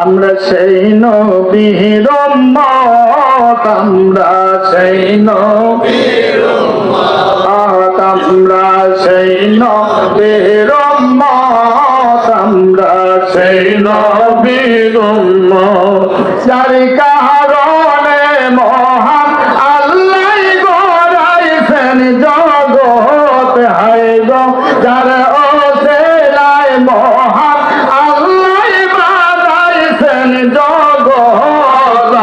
আমরা সেই নবীর উম্মত, আমরা সেই নবীর উম্মত, আমরা সেই নবীর উম্মত, আমরা সেই নবীর যার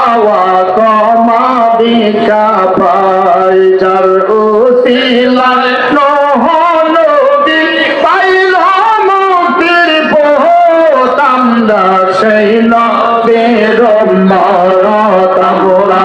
হাওয়া কমাবে কাপায় যার ওসিলায় নহ নবী পাইল মুক্তির পথ, আমরা সেই নবের মরত, আমরা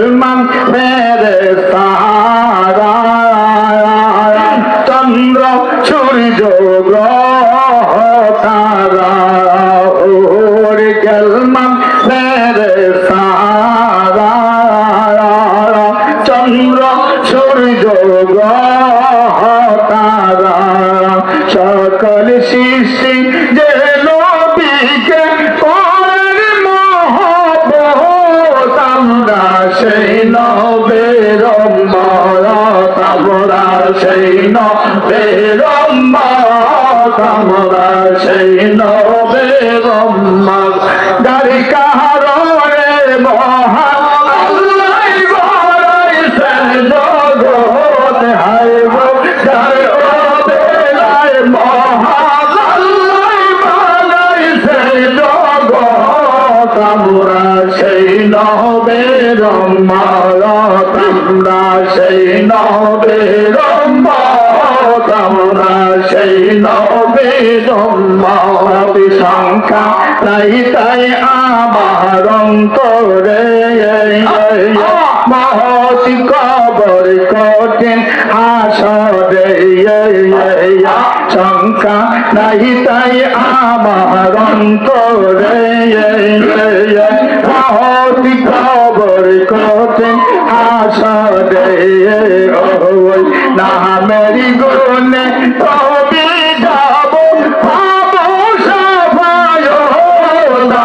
মেরে সারা চন্দ্র, সূর্য তারা। সকল সৃষ্টি যে নবীকে করেন মহব্বত, আমরা সেই নবের মরত আমরা আমরা সেই নবের মারত আমরা সেই নবের মারত আমরা সেই নবের সংখ্যা তাই অন্তরে মহতি কবর কঠিন আসরে শঙ্কা নাই তাই আমার অন্তরে মহতি কবর কঠিন আসরে না মেরি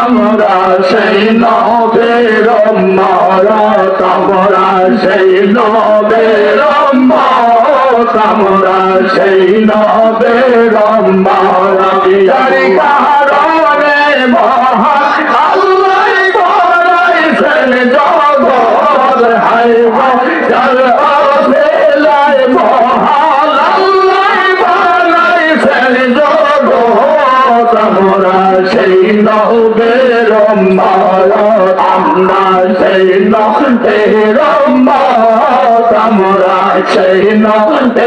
আমরা সেই নবের মরত আমরা সেই নবের মত আমরা সেই নবের মরি আমরা সেই মত আমরা সেই মরত